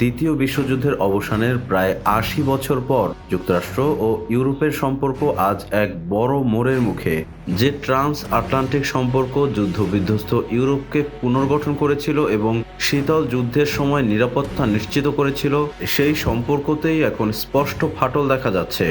দ্বিতীয় বিশ্বযুদ্ধের অবসানের প্রায় আশি বছর পর যুক্তরাষ্ট্র ও ইউরোপের সম্পর্ক আজ এক বড় মোড়ের মুখে। যে ট্রান্স আটলান্টিক সম্পর্ক যুদ্ধ বিধ্বস্ত ইউরোপকে পুনর্গঠন করেছিল এবং শীতল যুদ্ধের সময় নিরাপত্তা নিশ্চিত করেছিল, সেই সম্পর্কতেই এখন স্পষ্ট ফাটল দেখা যাচ্ছে।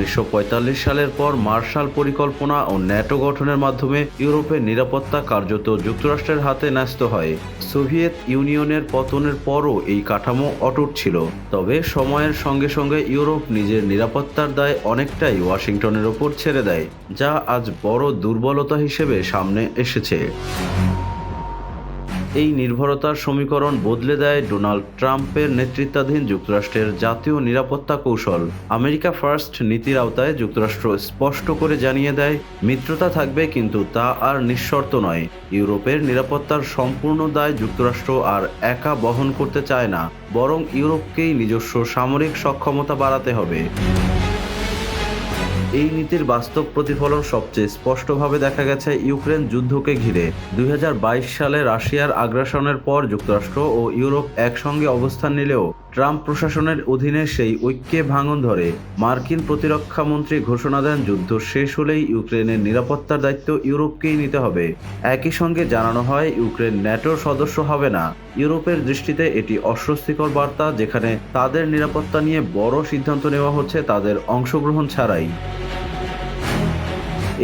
উনিশশো পঁয়তাল্লিশ সালের পর মার্শাল পরিকল্পনা ও ন্যাটো গঠনের মাধ্যমে ইউরোপের নিরাপত্তা কার্যত যুক্তরাষ্ট্রের হাতে ন্যস্ত হয়। সোভিয়েত ইউনিয়নের পতনের পরও এই কাঠামো অটুট ছিল। তবে সময়ের সঙ্গে সঙ্গে ইউরোপ নিজের নিরাপত্তার দায় অনেকটাই ওয়াশিংটনের ওপর ছেড়ে দেয়, যা আজ বড় দুর্বলতা হিসেবে সামনে এসেছে। এই নির্ভরতার সমীকরণ বদলে দেয় ডোনাল্ড ট্রাম্পের নেতৃত্বাধীন যুক্তরাষ্ট্রের জাতীয় নিরাপত্তা কৌশল। আমেরিকা ফার্স্ট নীতির আওতায় যুক্তরাষ্ট্র স্পষ্ট করে জানিয়ে দেয়, মিত্রতা থাকবে কিন্তু তা আর নিঃশর্ত নয়। ইউরোপের নিরাপত্তার সম্পূর্ণ দায় যুক্তরাষ্ট্র আর একা বহন করতে চায় না। বরং ইউরোপকেই নিজস্ব সামরিক সক্ষমতা বাড়াতে হবে। এই নীতির বাস্তব প্রতিফলন সবচেয়ে স্পষ্টভাবে দেখা গেছে ইউক্রেন যুদ্ধকে ঘিরে। দুই হাজার বাইশ সালে রাশিয়ার আগ্রাসনের পর যুক্তরাষ্ট্র ও ইউরোপ একসঙ্গে অবস্থান নিলেও ট্রাম্প প্রশাসনের অধীনে সেই ঐক্যে ভাঙন ধরে মার্কিন প্রতিরক্ষা মন্ত্রী ঘোষণা দেন, যুদ্ধ শেষ হলেই ইউক্রেনের নিরাপত্তার দায়িত্ব ইউরোপকেই নিতে হবে। একই সঙ্গে জানানো হয়, ইউক্রেন ন্যাটোর সদস্য হবে না। ইউরোপের দৃষ্টিতে এটি অস্বস্তিকর বার্তা, যেখানে তাদের নিরাপত্তা নিয়ে বড় সিদ্ধান্ত নেওয়া হচ্ছে, তাদের অংশগ্রহণ ছাড়াই।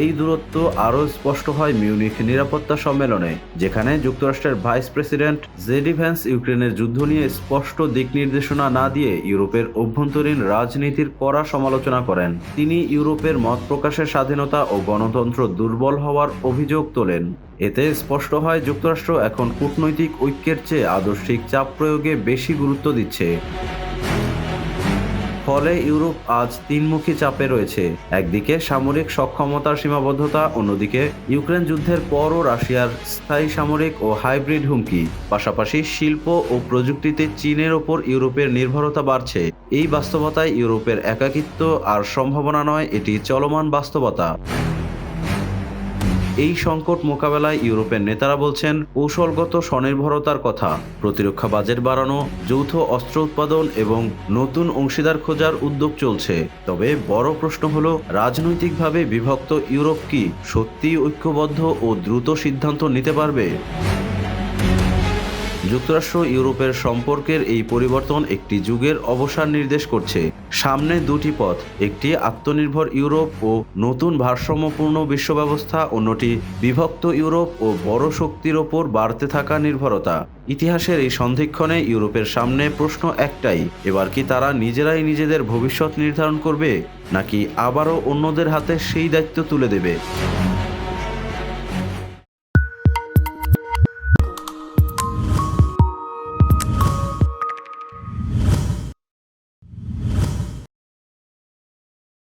এই দূরত্ব আরও স্পষ্ট হয় মিউনিখ নিরাপত্তা সম্মেলনে, যেখানে যুক্তরাষ্ট্রের ভাইস প্রেসিডেন্ট জেডি ইউক্রেনের যুদ্ধ নিয়ে স্পষ্ট দিক নির্দেশনা না দিয়ে ইউরোপের অভ্যন্তরীণ রাজনীতির কড়া সমালোচনা করেন। তিনি ইউরোপের মত প্রকাশের স্বাধীনতা ও গণতন্ত্র দুর্বল হওয়ার অভিযোগ তোলেন। এতে স্পষ্ট হয় যুক্তরাষ্ট্র এখন কূটনৈতিক ঐক্যের চেয়ে আদর্শিক চাপ প্রয়োগে বেশি গুরুত্ব দিচ্ছে। ফলে ইউরোপ আজ তিনমুখী চাপে রয়েছে। একদিকে সামরিক সক্ষমতার সীমাবদ্ধতা, অন্যদিকে ইউক্রেন যুদ্ধের পরও রাশিয়ার স্থায়ী সামরিক ও হাইব্রিড হুমকি। পাশাপাশি শিল্প ও প্রযুক্তিতে চীনের ওপর ইউরোপের নির্ভরতা বাড়ছে। এই বাস্তবতায় ইউরোপের একাকিত্ব আর সম্ভাবনা নয়, এটি চলমান বাস্তবতা। এই সংকট মোকাবেলায় ইউরোপের নেতারা বলছেন, কৌশলগত স্বনির্ভরতার কথা, প্রতিরক্ষা বাজেট বাড়ানো, যৌথ অস্ত্র উৎপাদন এবং নতুন অংশীদার খোঁজার উদ্যোগ চলছে। তবে বড় প্রশ্ন হল, রাজনৈতিকভাবে বিভক্ত ইউরোপ কি সত্যি ঐক্যবদ্ধ ও দ্রুত সিদ্ধান্ত নিতে পারবে? যুক্তরাষ্ট্র ইউরোপের সম্পর্কের এই পরিবর্তন একটি যুগের অবসান নির্দেশ করছে। সামনে দুটি পথ, একটি আত্মনির্ভর ইউরোপ ও নতুন ভারসাম্যপূর্ণ বিশ্ব ব্যবস্থা অন্যটি বিভক্ত ইউরোপ ও বড় শক্তির ওপর বাড়তে থাকা নির্ভরতা। ইতিহাসের এই সন্ধিক্ষণে ইউরোপের সামনে প্রশ্ন একটাই, এবার কি তারা নিজেরাই নিজেদের ভবিষ্যৎ নির্ধারণ করবে, নাকি আবারও অন্যদের হাতে সেই দায়িত্ব তুলে দেবে?